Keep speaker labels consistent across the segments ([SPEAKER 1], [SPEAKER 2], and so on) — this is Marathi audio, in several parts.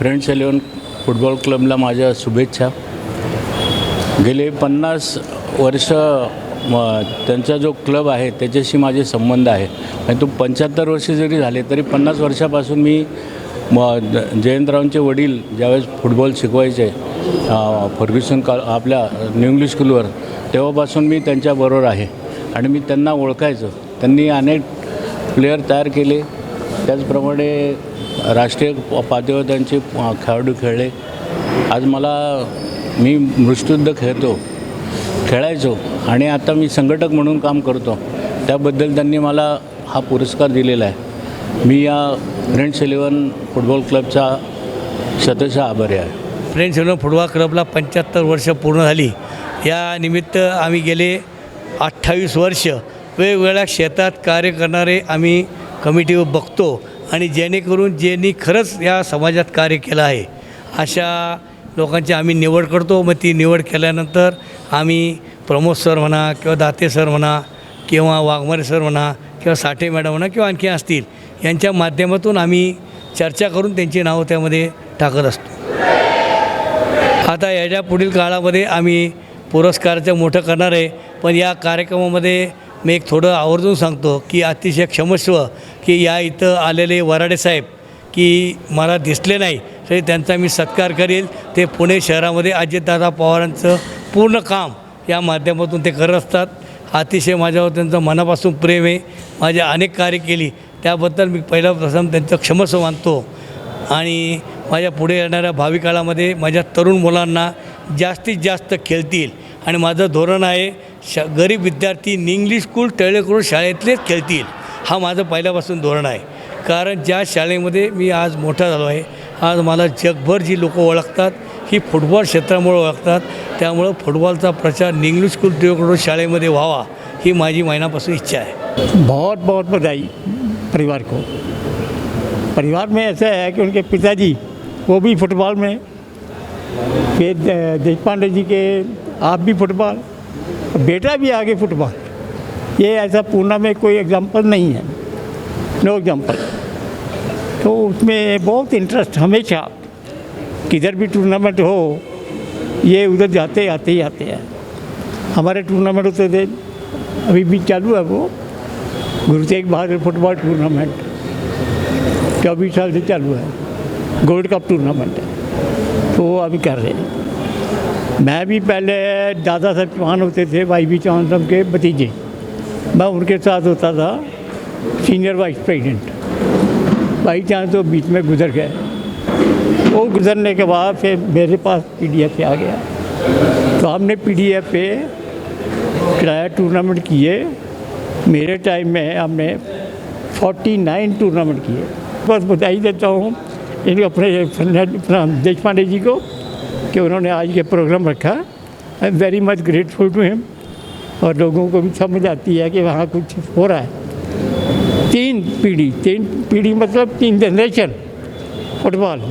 [SPEAKER 1] फ्रेंड्स इलेवन फुटबॉल क्लबला माझ्या शुभेच्छा. गेले पन्नास वर्ष म त्यांचा जो क्लब आहे त्याच्याशी माझे संबंध आहे. आणि तो पंच्याहत्तर वर्ष जरी झाले तरी पन्नास वर्षापासून मी म ज- जयंतरावांचे वडील ज्यावेळेस फुटबॉल शिकवायचे फर्ग्युसन का आपल्या न्यू इंग्लिश स्कूलवर तेव्हापासून मी त्यांच्याबरोबर आहे. आणि मी त्यांना ओळखायचो. त्यांनी अनेक प्लेयर तयार केले. त्याचप्रमाणे राष्ट्रीय प- पातळीवर त्यांचे खेळाडू खेळले. आज मला मी मृष्टुद्ध खेळतो खेळायचो आणि आता मी संघटक म्हणून काम करतो. त्याबद्दल त्यांनी मला हा पुरस्कार दिलेला आहे. मी या फ्रेंड्स इलेवन फुटबॉल क्लबचा शतशः आभारी आहे.
[SPEAKER 2] फ्रेंड्स इलेवन फुटबॉल क्लबला पंच्याहत्तर वर्ष पूर्ण झाली. या निमित्त आम्ही गेले अठ्ठावीस वर्ष. वेगवेगळ्या क्षेत्रात कार्य करणारे आम्ही कमिटीवर बघतो आणि जेणेकरून ज्यांनी खरंच या समाजात कार्य केलं आहे अशा लोकांची आम्ही निवड करतो. मग ती निवड केल्यानंतर आम्ही प्रमोद सर म्हणा किंवा दाते सर म्हणा किंवा वाघमारे सर म्हणा किंवा साठे मॅडम म्हणा किंवा आणखी असतील यांच्या माध्यमातून आम्ही चर्चा करून त्यांची नावं त्यामध्ये टाकत असतो. आता याच्या पुढील काळामध्ये आम्ही पुरस्काराचं मोठं करणार आहे. पण या कार्यक्रमामध्ये मी एक थोडं आवर्जून सांगतो की अतिशय क्षमस्व की या इथं आलेले वराडे साहेब की मला दिसले नाही तरी त्यांचा मी सत्कार करेल. ते पुणे शहरामध्ये अजितदादा पवारांचं पूर्ण काम या माध्यमातून ते करत असतात. अतिशय माझ्यावर त्यांचं मनापासून प्रेम आहे. माझे अनेक कार्य केली. त्याबद्दल मी पहिला प्रथम त्यांचं क्षमस्व मानतो. आणि माझ्या पुढे येणाऱ्या भावी काळामध्ये माझ्या तरुण मुलांना जास्तीत जास्त खेळतील. आणि माझं धोरण आहे श गरीब विद्यार्थी इंग्लिश स्कूल टेळेकरून शाळेतलेच खेळतील. हा माझं पहिल्यापासून धोरण आहे. कारण ज्या शाळेमध्ये मी आज मोठा झालो आहे आज मला जगभर जी लोकं ओळखतात ही फुटबॉल क्षेत्रामुळे ओळखतात त्यामुळं फुटबॉलचा प्रचार इंग्लिश स्कूल टेळेकरून शाळेमध्ये व्हावा ही माझी महिन्यापासून इच्छा आहे.
[SPEAKER 3] बहुत बहुत बधाई परिवार को परिवार में ऐसा है कि उनके पिताजी वो भी फुटबॉल में फिर दे- देशपांडे जी के आप भी फुटबॉल बेटा भी आगे फुटबॉल। ये ऐसा पूना में कोई एग्जांपल नहीं है। नो एग्जांपल तो उसमें बहुत इंटरेस्ट हमेशा। किधर भी टूर्नामेंट हो, ये उधर जाते, आते ही आते हैं। हमारे टूर्नामेंट होते थे। अभी भी चालू है वो। गुरु तेग बहादुर फुटबॉल टूर्नामेंट चौबीस साल से चालू है। गोल्ड कप टूर्नामेंट है। तो वो अभी कर रहे हैं। मैं भी पहले दादा साहब चौहान होते थे, भाई भी चौहान साहब के भतीजे। मैं उनके साथ होता था सीनियर वाइस प्रेसिडेंट भाई चांस तो बीच में गुजर गए। वो गुजरने के बाद फिर मेरे पास पी डी एफ़ आ गया। तो हमने पी डी एफ़ पे किराया टूर्नामेंट किए। मेरे टाइम में हमने 49 टूर्नामेंट किए। बस बधाई देता हूँ इनको अपने अपना देश पांडे जी को कि उन्होंने आज ये प्रोग्राम रखा। I am very much grateful to him और लोगों को भी समझ आती है कि वहाँ कुछ हो रहा है। तीन पीढ़ी तीन पीढ़ी मतलब तीन जनरेशन फुटबॉल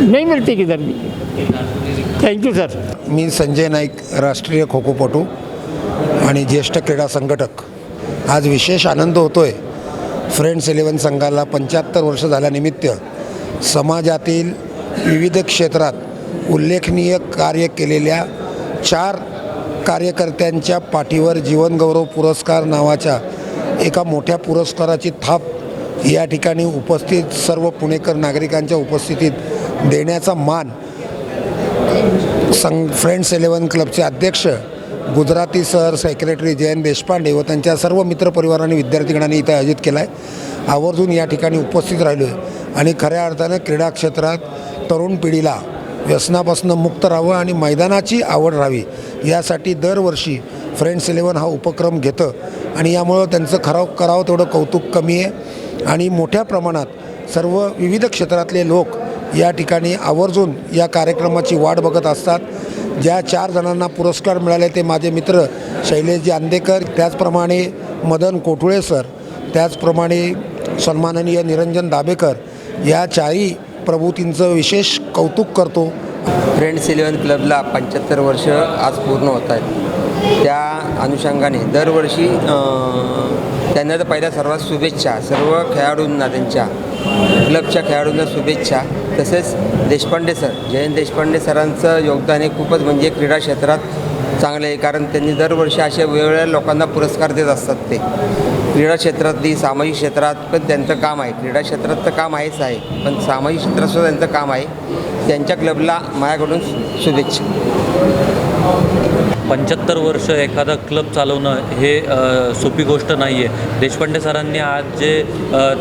[SPEAKER 3] नहीं मिलती किधर भी। थैंक यू सर
[SPEAKER 4] मी संजय नाईक राष्ट्रीय खो खोपटू आणि ज्येष्ठ क्रीडा संघटक। आज विशेष आनंद होतो आहे फ्रेंड्स इलेवन संघाला पंच्याहत्तर वर्ष झाल्यानिमित्त समाजातील विविध क्षेत्रात उल्लेखनीय कार्य केलेल्या चार कार्यकर्त्यांच्या पाठीवर जीवनगौरव पुरस्कार नावाच्या एका मोठ्या पुरस्काराची थाप या ठिकाणी उपस्थित सर्व पुणेकर नागरिकांच्या उपस्थितीत देण्याचा मान संग फ्रेंड्स इलेवन क्लबचे अध्यक्ष गुजराती सर सेक्रेटरी जयंत देशपांडे व त्यांच्या सर्व मित्रपरिवारांनी विद्यार्थीगणांनी इथं आयोजित केला आहे आवर्जून या ठिकाणी उपस्थित राहिलो आहे आणि खऱ्या अर्थानं क्रीडा क्षेत्रात तरुण पिढीला व्यसनापासून मुक्त राहावं आणि मैदानाची आवड राहावी. यासाठी दरवर्षी फ्रेंड्स इलेवन हा उपक्रम घेतं. आणि यामुळं त्यांचं खराव करावं तेवढं कौतुक कमी आहे. आणि मोठ्या प्रमाणात सर्व विविध क्षेत्रातले लोक या ठिकाणी आवर्जून या कार्यक्रमाची वाट बघत असतात. ज्या चार जणांना पुरस्कार मिळाले ते माझे मित्र शैलेशजी आंदेकर त्याचप्रमाणे मदन कोठुळे सर त्याचप्रमाणे सन्माननीय निरंजन दाबेकर या चारही प्रभूतींचं विशेष कौतुक करतो.
[SPEAKER 5] फ्रेंड्स इलेवन क्लबला पंच्याहत्तर वर्ष आज पूर्ण होत आहेत. त्या अनुषंगाने दरवर्षी त्यांना तर पहिल्या सर्वात शुभेच्छा सर्व खेळाडूंना त्यांच्या क्लबच्या खेळाडूंना शुभेच्छा. तसेच देशपांडे सर जयंत देशपांडे सरांचं योगदान हे खूपच म्हणजे क्रीडा क्षेत्रात चांगलं आहे. कारण त्यांनी दरवर्षी अशा वेगवेगळ्या लोकांना पुरस्कार देत असतात ते. क्रीडा क्षेत्रातली सामाजिक क्षेत्रात पण त्यांचं काम आहे. क्रीडा क्षेत्रात तर काम आहेच आहे पण सामाजिक क्षेत्रात सुद्धा त्यांचं काम आहे. त्यांच्या क्लबला माझ्याकडून शुभेच्छा.
[SPEAKER 6] पंच्याहत्तर वर्ष एखादा क्लब चालवणं हे सोपी गोष्ट नाही आहे देशपांडे सरांनी आज जे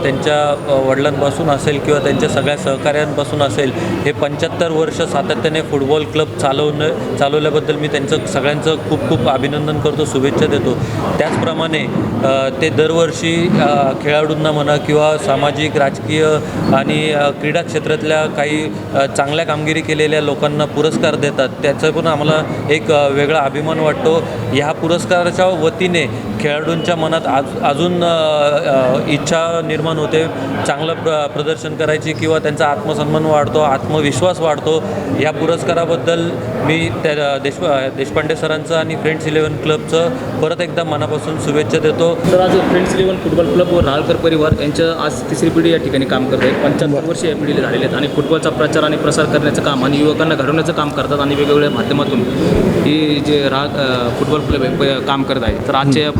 [SPEAKER 6] त्यांच्या वडिलांपासून असेल किंवा त्यांच्या सगळ्या सहकाऱ्यांपासून असेल हे पंच्याहत्तर वर्ष सातत्याने फुटबॉल क्लब चालवणं चालवल्याबद्दल मी त्यांचं सगळ्यांचं खूप खूप अभिनंदन करतो शुभेच्छा देतो. त्याचप्रमाणे ते दरवर्षी खेळाडूंना म्हणा किंवा सामाजिक राजकीय आणि क्रीडा क्षेत्रातल्या काही चांगल्या कामगिरी केलेल्या लोकांना पुरस्कार देतात त्याचं पण आम्हाला एक वेगळा अभिमान वाटतो. ह्या पुरस्काराच्या वतीने खेळाडूंच्या मनात आज अजून इच्छा निर्माण होते. चांगलं प्र प्रदर्शन करायची किंवा त्यांचा आत्मसन्मान वाढतो आत्मविश्वास वाढतो. या पुरस्काराबद्दल मी त्या देश देशपांडे सरांचं आणि फ्रेंड्स इलेव्हन क्लबचं परत एकदा मनापासून शुभेच्छा देतो.
[SPEAKER 7] तर आज फ्रेंड्स इलेव्हन फुटबॉल क्लब व राळकर परिवार यांचं आज तिसरी पिढी या ठिकाणी काम करत आहे. पंच्याहत्तर वर्ष या पिढीला झालेले आहेत आणि फुटबॉलचा प्रचार आणि प्रसार करण्याचं काम आणि युवकांना घडवण्याचं काम करतात आणि वेगवेगळ्या माध्यमातून. ही जे रा फुटबॉल क्लब काम करत आहे. तर आजच्या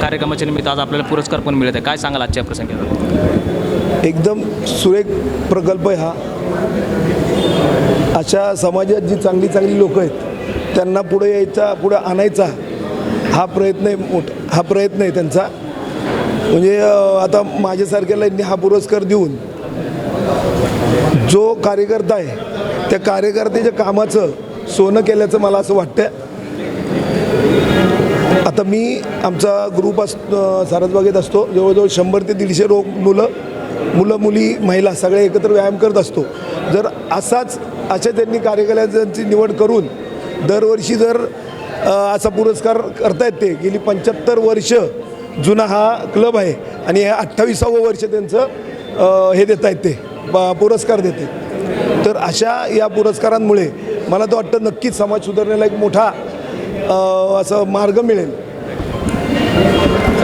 [SPEAKER 7] कार्यक्रमाच्या निमित्त आज आपल्याला पुरस्कार पण मिळत आहे. काय सांगाल आजच्या प्रसंगी
[SPEAKER 8] एकदम सुरेख प्रकल्प आहे हा. अशा समाजात जी चांगली चांगली लोकं आहेत त्यांना पुढे यायचा पुढे आणायचा हा प्रयत्न आहे मोठ हा प्रयत्न आहे त्यांचा. म्हणजे आता माझ्यासारख्याला यांनी हा पुरस्कार देऊन जो कार्यकर्ता आहे त्या कार्यकर्त्याच्या कामाचं सोनं केल्याचं मला असं वाटतं आता मी आमचा ग्रुप अस सारसबागेत असतो. जवळजवळ शंभर ते दीडशे रोग मुलं मुलं मुली महिला सगळे एकत्र व्यायाम करत असतो. जर असाच अशा त्यांनी कार्यकर्त्यांची निवड करून दरवर्षी जर असा पुरस्कार करतायत ते गेली पंच्याहत्तर वर्ष जुना हा क्लब आहे आणि हे अठ्ठावीसावं वर्ष त्यांचं हे देत आहेत ते पुरस्कार देते. तर अशा या पुरस्कारांमुळे मला तर वाटतं नक्कीच समाज सुधारण्याला एक मोठा असं मार्ग मिळेल.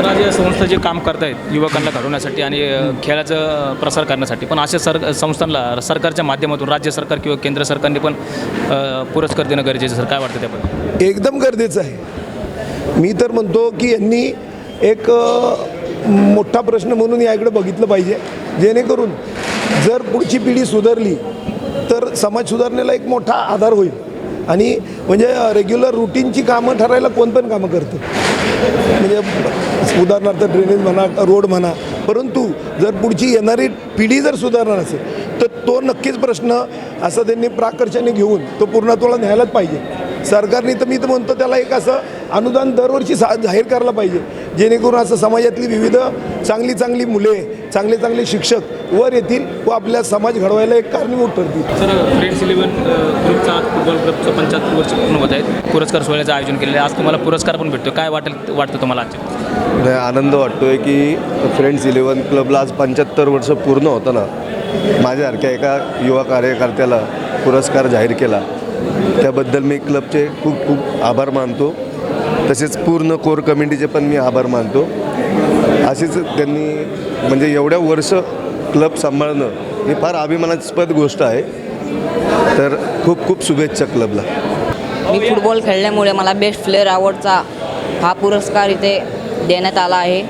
[SPEAKER 7] आज संस्था जे काम करत आहेत युवकांना घडवण्यासाठी आणि खेळाचं प्रसार करण्यासाठी पण अशा सर संस्थांना सरकारच्या माध्यमातून राज्य सरकार किंवा केंद्र सरकारने पण पुरस्कार देणं गरजेचं सर काय वाटतं त्याबद्दल?
[SPEAKER 8] एकदम गरजेचं आहे. मी तर म्हणतो की यांनी एक मोठा प्रश्न म्हणून याकडे बघितलं पाहिजे. जेणेकरून जर पुढची पिढी सुधारली तर समाज सुधारण्याला एक मोठा आधार होईल. आणि म्हणजे रेग्युलर रुटीनची कामं ठरायला कोण पण कामं करतं. म्हणजे उदाहरणार्थ ड्रेनेज म्हणा रोड म्हणा. परंतु जर पुढची येणारी पिढी जर सुधारणार असेल तर तो नक्कीच प्रश्न असं त्यांनी प्राकर्षाने घेऊन तो पूर्णत्वाला न्यायलाच पाहिजे. सरकारने तर मी तर म्हणतो त्याला एक असं अनुदान दरवर्षी सा जाहीर करायला पाहिजे. जेणेकरून असं समाजातली विविध चांगली चांगली मुले चांगले चांगले शिक्षक वर येतील व आपल्या समाज घडवायला एक कारणीभूत ठरतील.
[SPEAKER 7] सर फ्रेंड्स इलेव्हन ग्रुपचा आज फुटबॉल क्लबचं पंच्याहत्तर वर्ष पूर्ण होत आहेत. पुरस्कार सोहळ्याचं आयोजन केलेलं आहे. आज तुम्हाला पुरस्कार पण भेटतो काय वाटेल वाटतं तुम्हाला
[SPEAKER 9] नाही आनंद वाटतो आहे की फ्रेंड्स इलेवन क्लबला आज पंच्याहत्तर वर्ष पूर्ण होताना माझ्यासारख्या एका युवा कार्यकर्त्याला पुरस्कार जाहीर केला. त्याबद्दल मी क्लबचे खूप खूप आभार मानतो. तसेच पूर्ण कोर कमिटीचे पण मी आभार मानतो. असेच त्यांनी म्हणजे एवढ्या वर्ष क्लब सांभाळणं ही फार अभिमानास्पद गोष्ट आहे. तर खूप खूप शुभेच्छा क्लबला.
[SPEAKER 10] मी फुटबॉल खेळल्यामुळे मला बेस्ट प्लेअर अवॉर्डचा हा पुरस्कार इथे देण्यात आला आहे.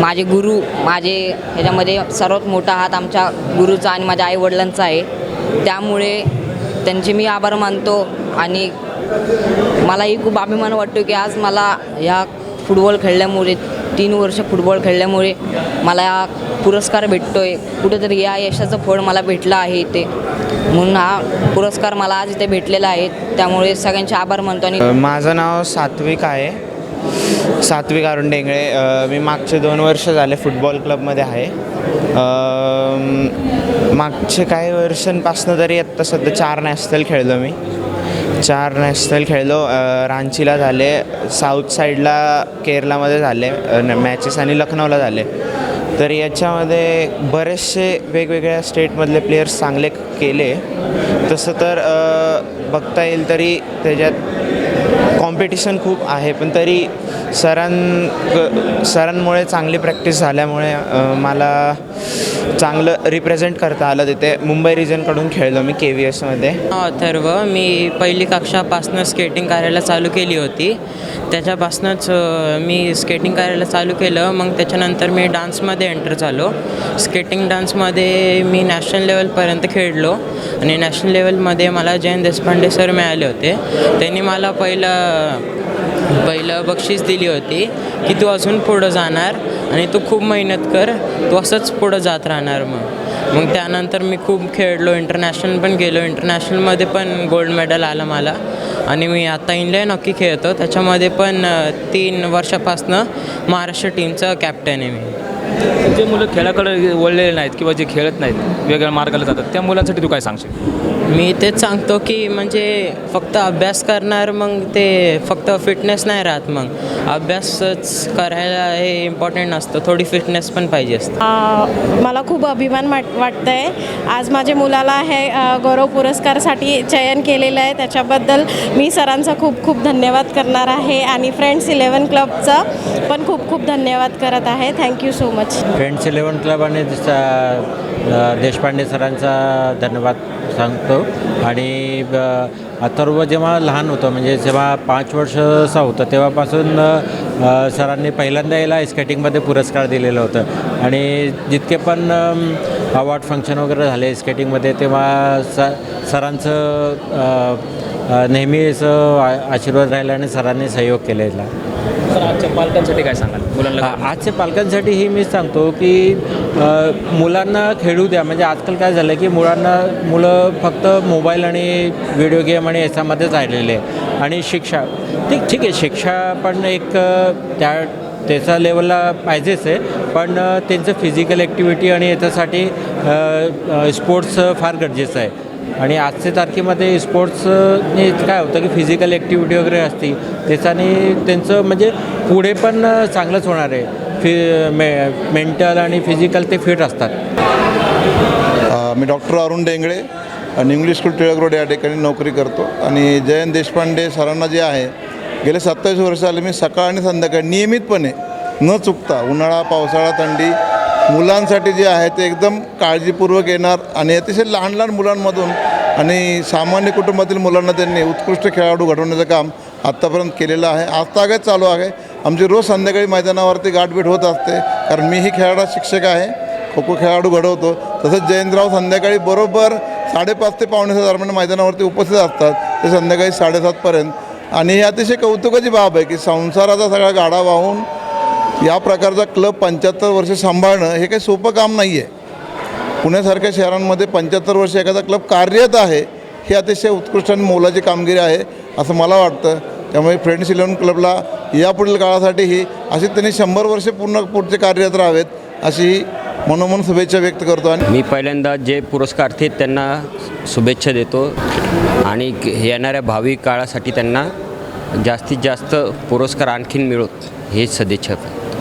[SPEAKER 10] माझे गुरु माझे ह्याच्यामध्ये सर्वात मोठा हात आमच्या गुरुचा आणि माझ्या आईवडिलांचा आहे. त्यामुळे त्यांचे मी आभार मानतो आणि मलाही खूप अभिमान वाटतो की आज मला या फुटबॉल खेळल्यामुळे तीन वर्ष फुटबॉल खेळल्यामुळे मला हा पुरस्कार भेटतो आहे कुठेतरी या यशाचं फळ मला भेटलं आहे इथे. म्हणून हा पुरस्कार मला आज इथे भेटलेला आहे. त्यामुळे सगळ्यांचे आभार मानतो आणि
[SPEAKER 11] माझं नाव सात्विक आहे. सात्विक अरुण डेंगळे. मी मागचे दोन वर्ष झाले फुटबॉल क्लबमध्ये आहे. मागचे काही वर्षांपासून तरी आत्ता सध्या चार नॅशनल खेळलो मी. चार नॅशनल खेळलो. रांचीला झाले साऊथ साईडला केरलामध्ये झाले मॅचेस आणि लखनौला झाले. तर याच्यामध्ये बरेचसे वेगवेगळ्या स्टेटमधले प्लेयर्स चांगले केले. तसं तर बघता येईल तरी त्याच्यात कॉम्पिटिशन खूप आहे पण तरी सरां सरांमुळे चांगली प्रॅक्टिस झाल्यामुळे मला चांगलं रिप्रेझेंट करता आलं. तिथे मुंबई रिजनकडून खेळलो मी के व्ही एसमध्ये
[SPEAKER 12] अथर्व. मी पहिली कक्षापासनं स्केटिंग करायला चालू केली होती. त्याच्यापासूनच मी स्केटिंग करायला चालू केलं. मग त्याच्यानंतर मी डान्समध्ये एंटर झालो. स्केटिंग डान्समध्ये मी नॅशनल लेवलपर्यंत खेळलो. आणि नॅशनल लेवलमध्ये मला जयंत देशपांडे सर मिळाले होते. त्यांनी मला पहिलं पहिलं बक्षीस दिली होती की तू अजून पुढं जाणार आणि तू खूप मेहनत कर तू असंच पुढं जात राहणार मग. मग त्यानंतर मी खूप खेळलो इंटरनॅशनल पण गेलो. इंटरनॅशनलमध्ये पण गोल्ड मेडल आलं मला. आणि मी आता इंडियन हॉकी खेळतो. त्याच्यामध्ये पण तीन वर्षापासनं महाराष्ट्र टीमचं कॅप्टन आहे मी.
[SPEAKER 7] जे मुलं खेळाकडे वळलेले नाहीत किंवा जे खेळत नाहीत वेगळ्या मार्गाला जातात त्या मुलांसाठी तू काय सांगशील?
[SPEAKER 12] मी तेच सांगतो की म्हणजे फक्त अभ्यास करणार मग ते फक्त फिटनेस नाही राहत मग. अभ्यासच करायला हे इम्पॉर्टंट नसतं थोडी फिटनेस पण पाहिजे असतं.
[SPEAKER 13] मला खूप अभिमान वाट वाटतं आहे आज माझ्या मुलाला हे गौरव पुरस्कारासाठी चयन केलेलं आहे. त्याच्याबद्दल मी सरांचा खूप खूप धन्यवाद करणार आहे. आणि फ्रेंड्स इलेवन क्लबचं पण खूप खूप धन्यवाद करत आहे. Thank you so much
[SPEAKER 14] friends eleven club आणि देशपांडे सरांचा धन्यवाद. सांगतो. आणि ब- अथर्व जेव्हा लहान होतं म्हणजे जेव्हा पाच वर्षाचा होतं तेव्हापासून सरांनी पहिल्यांदा याला स्केटिंगमध्ये पुरस्कार दिलेलं होतं. आणि जितके पण अवॉर्ड फंक्शन वगैरे झाले स्केटिंगमध्ये तेव्हा स सरांचं नेहमी असं आशीर्वाद राहिला आणि सरांनी सहयोग केलेला
[SPEAKER 7] आजच्या पालकांसाठी काय सांगाल? मुलांना
[SPEAKER 14] आजच्या पालकांसाठी ही मी सांगतो की मुलांना खेळू द्या. म्हणजे आजकाल काय झालं की मुलांना मुलं फक्त मोबाईल आणि व्हिडिओ गेम आणि याच्यामध्येच राहिलेले आहे आणि शिक्षा ठीक ठीक आहे शिक्षा पण एक त्या त्याच्या लेवलला पाहिजेच आहे. पण त्यांचं फिजिकल ॲक्टिव्हिटी आणि याच्यासाठी स्पोर्ट्स फार गरजेचं आहे. आणि आजच्या तारखेमध्ये स्पोर्ट्सने काय होतं की फिजिकल ॲक्टिव्हिटी वगैरे असते त्याच्याने त्यांचं म्हणजे पुढे पण चांगलंच होणार आहे. फि मे मेंटल आणि फिजिकल ते फिट असतात.
[SPEAKER 15] मी डॉक्टर अरुण डेंगळे आणि इंग्लिश स्कूल टिळक रोड या ठिकाणी नोकरी करतो. आणि जयंत देशपांडे सरांना जे आहे गेले सत्तावीस वर्ष आले मी सकाळ आणि संध्याकाळी नियमितपणे न चुकता उन्हाळा पावसाळा थंडी मुलांसाठी जे आहे ते एकदम काळजीपूर्वक येणार आणि अतिशय लहान लहान मुलांमधून आणि सामान्य कुटुंबातील मुलांना त्यांनी उत्कृष्ट खेळाडू घडवण्याचं काम आत्तापर्यंत केलेलं आहे. आजतागत चालू आहे. आमची रोज संध्याकाळी मैदानावरती गाठभेट होत असते. कारण मीही खेळाडा शिक्षक आहे. खो खो खेळाडू घडवतो. तसंच जयंतराव संध्याकाळी बरोबर साडेपाच ते पावणेसात दरम्यान मैदानावरती उपस्थित असतात. ते संध्याकाळी साडेसातपर्यंत आणि ही अतिशय कौतुकाची बाब आहे की संसाराचा सगळा गाडा वाहून या प्रकारचा क्लब पंच्याहत्तर वर्ष सांभाळणं हे काही सोपं काम नाही आहे पुण्यासारख्या शहरांमध्ये पंच्याहत्तर वर्ष एखादा क्लब कार्यरत आहे ही अतिशय उत्कृष्ट आणि मोलाची कामगिरी आहे असं मला वाटतं. त्यामुळे फ्रेंड्स इलेव्हन क्लबला यापुढील काळासाठीही असे त्यांनी शंभर वर्षे पूर्ण पुढचे कार्यरत राहावेत अशी मनोमन शुभेच्छा व्यक्त करतो आणि
[SPEAKER 16] मी पहिल्यांदा जे पुरस्कार्थी थे त्यांना शुभेच्छा देतो आणि येणाऱ्या भावी काळासाठी त्यांना जास्तीत जास्त पुरस्कार आणखीन मिळोत हे सदिच्छा.